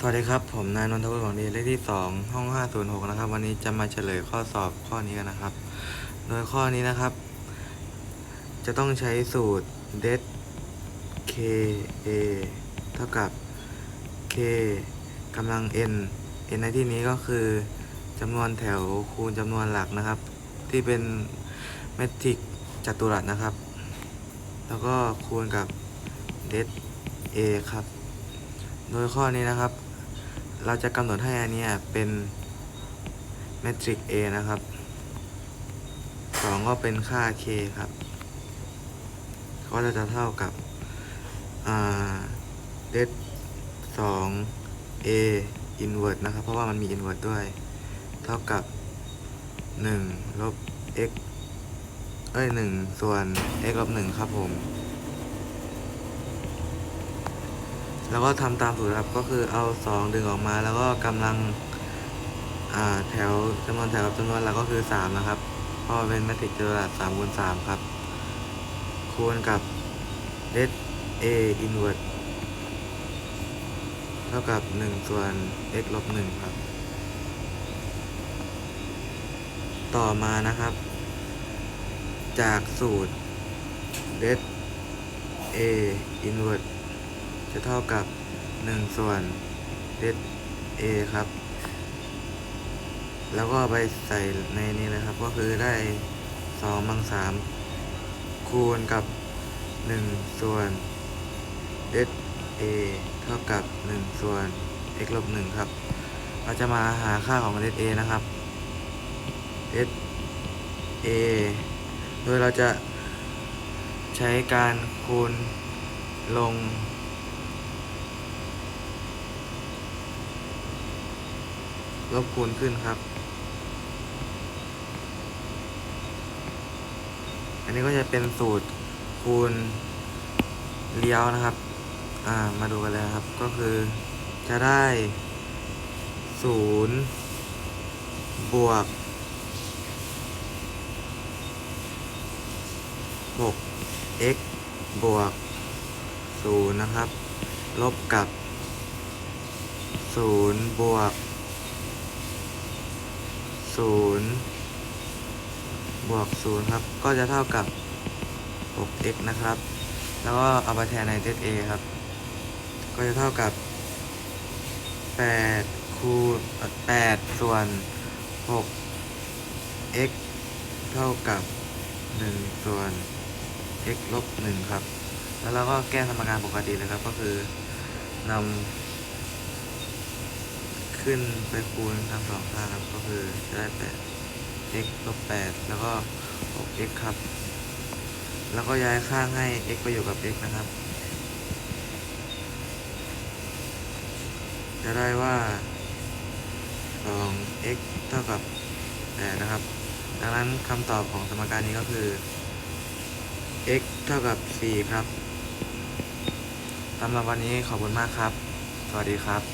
สวัสดีครับ ผมนายนนทวุฒิหวังดีเลขที่ 2 ห้อง 506 นะครับ วันนี้จะมาเฉลยข้อสอบข้อนี้กันนะครับ โดยข้อนี้นะครับ จะต้องใช้สูตร det k a เท่ากับ k กำลัง n n ในที่นี้ก็คือจำนวนแถวคูณจำนวนหลักนะครับ ที่เป็นเมตริกจัตุรัสนะครับ แล้วก็คูณกับ det a ครับ โดยข้อนี้นะครับ เราจะกำหนดให้อันนี้เป็นเมตริก A นะครับสองก็เป็นค่า K ครับ ก็จะเท่ากับเดสอง A inverse นะครับ เพราะว่ามันมี inverse ด้วย เท่ากับหนึ่งลบ x เอ้ยหนึ่งส่วน x ลบหนึ่งครับผม แล้วก็ทำตามสูตรครับก็คือเอาสองดึงออกมา แล้วก็กำลังแถวจำนวนแถวกับจำนวนหลักก็คือสามนะครับเพราะเป็นแมทริกซ์จัตุรัสสามคูณสามครับ คูณกับ det a inverse เท่ากับหนึ่งส่วน x ลบหนึ่งครับ ต่อมานะครับ จากสูตร det a inverse จะเท่ากับ 1 ส่วน h a ครับ แล้วก็ไปใส่ในนี้นะครับ ก็คือได้2บาง3คูณกับ 1 ส่วน h a เท่ากับ 1 ส่วน x ลบ1ครับ เราจะมาหาค่าของ h a นะครับ h a โดยเราจะใช้การคูณลง ลบคูณขึ้นครับ อันนี้ก็จะเป็นสูตรคูณเลี้ยวนะครับ อ่า มาดูกันเลยครับ ก็คือจะได้ศูนย์บวกหก x บวกศูนย์นะครับ ลบกับศูนย์บวก ศูนย์บวกศูนย์ครับ ก็จะเท่ากับ 6x นะครับ แล้วก็เอาไปแทนใน z a ครับ ก็จะเท่ากับ 8 คูณ8ส่วน 6x เท่ากับ 1 ส่วน x ลบ1ครับ แล้วเราก็แก้สมการปกติเลยครับ ก็คือนำ ขึ้นไปคูณทั้งสองข้างครับ ก็คือจะได้แปด x ลบแปดแล้วก็ 6x ครับ แล้วก็ย้ายข้างให้ x ไปอยู่กับ x นะครับ จะได้ว่า 2x เท่ากับ8นะครับ ดังนั้นคำตอบของสมการนี้ก็คือ x เท่ากับ4ครับสำหรับวันนี้ขอบคุณมากครับ สวัสดีครับ